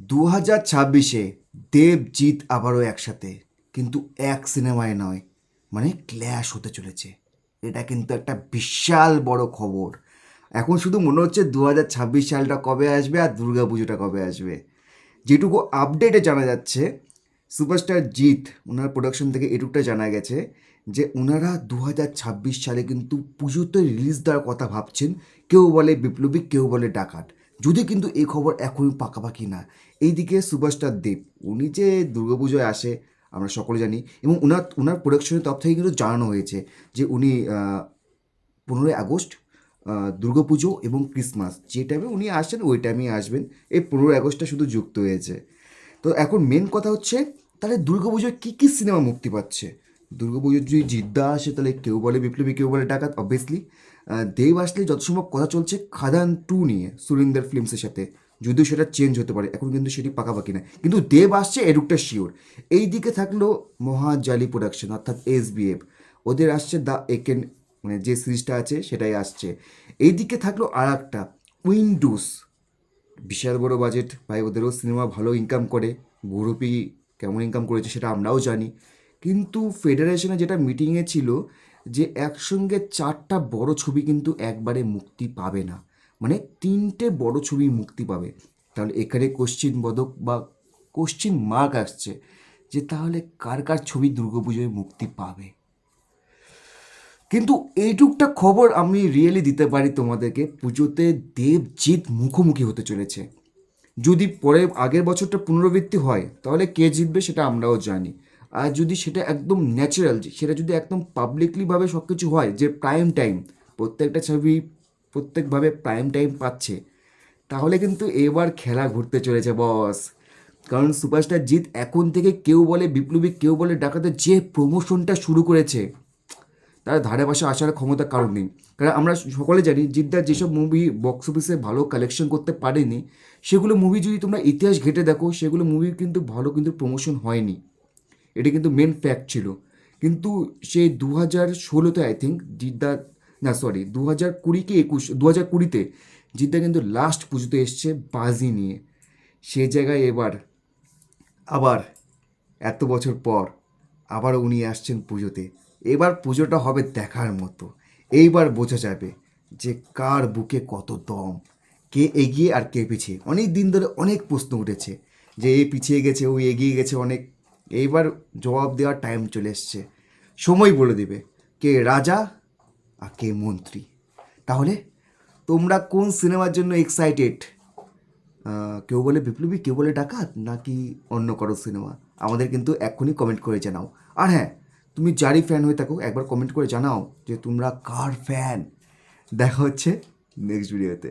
দু হাজার ছাব্বিশে দেবজিৎ আবারও একসাথে। কিন্তু এক সিনেমায় নয় মানে ক্ল্যাশ হতে চলেছে। এটা কিন্তু একটা বিশাল বড় খবর। এখন শুধু মনে হচ্ছে দু হাজার ছাব্বিশ সালটা কবে আসবে আর দুর্গা পুজোটা কবে আসবে। যেটুকু আপডেটে জানা যাচ্ছে সুপারস্টার জিৎ, ওনার প্রোডাকশন থেকে এটুকটা জানা গেছে যে ওনারা দু হাজার ছাব্বিশ সালে কিন্তু পুজোতে রিলিজ দেওয়ার কথা ভাবছেন। কেউ বলে বিপ্লবী, কেউ বলে ডাকাত। যদি কিন্তু এই খবর এখনই পাকাপাকি না। এইদিকে সুপারস্টার দেব, উনি যে দুর্গাপুজোয় আসে, আমরা সকলে জানি, এবং ওনার ওনার প্রোডাকশনের তরফ থেকে কিন্তু জানানো হয়েছে যে উনি পনেরোই আগস্ট দুর্গাপুজো এবং ক্রিসমাস, যে টাইমে উনি আসেন ওই টাইমেই আসবেন। এই পনেরোই আগস্টটা শুধু যুক্ত হয়েছে। তো এখন মেন কথা হচ্ছে, তাহলে দুর্গাপুজোয় কী কী সিনেমা মুক্তি পাচ্ছে? দুর্গাপুজোর যদি জিদ্দা আসে, তাহলে কেউ বলে বিপ্লবী, কেউ বলে ডাকাত অবভিয়াসলি দেব আসলে যত সম্ভব কথা চলছে খাদান টু নিয়ে, সুরিন্দর ফিল্মসের সাথে। যদিও সেটা চেঞ্জ হতে পারে, এখন কিন্তু সেটি পাকাপাকি না। কিন্তু দেব আসছে এরুকটা শিওর এই দিকে থাকল মহাজালি প্রোডাকশন অর্থাৎ এস ওদের আসছে দ্য একেন মানে যে সিরিজটা আছে, সেটাই আসছে। এই দিকে থাকল আর একটা উইন্ডোজ বিশাল বড় বাজেট ভাই, ওদেরও সিনেমা ভালো ইনকাম করে। গুরুপি কেমন ইনকাম করেছে সেটা আমরাও জানি। কিন্তু ফেডারেশনে যেটা মিটিংয়ে ছিল যে একসঙ্গে চারটা বড় ছবি কিন্তু একবারে মুক্তি পাবে না। মানে তিনটে বড় ছবি মুক্তি পাবে। তাহলে এখানে কোশ্চিন বদক বা কোশ্চিন মার্ক আসছে যে তাহলে কার কার ছবি দুর্গাপুজোয় মুক্তি পাবে? কিন্তু এইটুকটা খবর আমি রিয়েলি দিতে পারি তোমাদেরকে, পুজোতে দেবজিৎ মুখোমুখি হতে চলেছে। যদি পরে আগের বছরটা পুনরাবৃত্তি হয়, তাহলে কে জিতবে সেটা আমরাও জানি। আর যদি সেটা একদম ন্যাচারাল সেটা যদি একদম পাবলিকলিভাবে সব কিছু হয়, যে প্রাইম টাইম প্রত্যেকটা ছবি প্রত্যেকভাবে প্রাইম টাইম পাচ্ছে, তাহলে কিন্তু এবার খেলা ঘুরতে চলেছে বস কারণ সুপারস্টার জিৎ এখন থেকে কেউ বলে বিপ্লবী, কেউ বলে ডাকাতে যে প্রমোশনটা শুরু করেছে, তার ধারে পাশে আসার ক্ষমতা কারণ নেই। কারণ আমরা সকলে জানি জিদ্দার যেসব মুভি বক্স অফিসে ভালো কালেকশন করতে পারেনি, সেগুলো মুভি যদি তোমরা ইতিহাস ঘেটে দেখো, সেগুলো মুভি কিন্তু ভালো কিন্তু প্রমোশন হয়নি। এটা কিন্তু মেন ফ্যাক্ট ছিল। কিন্তু সেই দু হাজার ষোলোতে আই থিঙ্ক জিদ্দা, না সরি দু হাজার কুড়ি কি একুশ দু হাজার কুড়িতে জিদ্দা কিন্তু লাস্ট পুজোতে এসছে বাজি নিয়ে। সে জায়গায় এবার আবার এত বছর পর আবার উনি আসছেন পুজোতে। এবার পুজোটা হবে দেখার মতো। এইবার বোঝা যাবে যে কার বুকে কত দম, কে এগিয়ে আর কে পিছিয়ে। অনেক দিন ধরে অনেক প্রশ্ন উঠেছে যে এ পিছিয়ে গেছে, ও এগিয়ে গেছে অনেক এইবার জবাব দেওয়ার টাইম চলে এসছে। সময় বলে দেবে, কে রাজা আর কে মন্ত্রী। তাহলে তোমরা কোন সিনেমার জন্য এক্সাইটেড কেউ বলে বিপ্লবী, কেউ বলে ডাকাত, নাকি অন্য কারও সিনেমা আমাদের কিন্তু এক্ষুনি কমেন্ট করে জানাও। আর হ্যাঁ তুমি যারই ফ্যান হয়ে থাকো, একবার কমেন্ট করে জানাও যে তোমরা কার ফ্যান দেখা হচ্ছে নেক্সট ভিডিওতে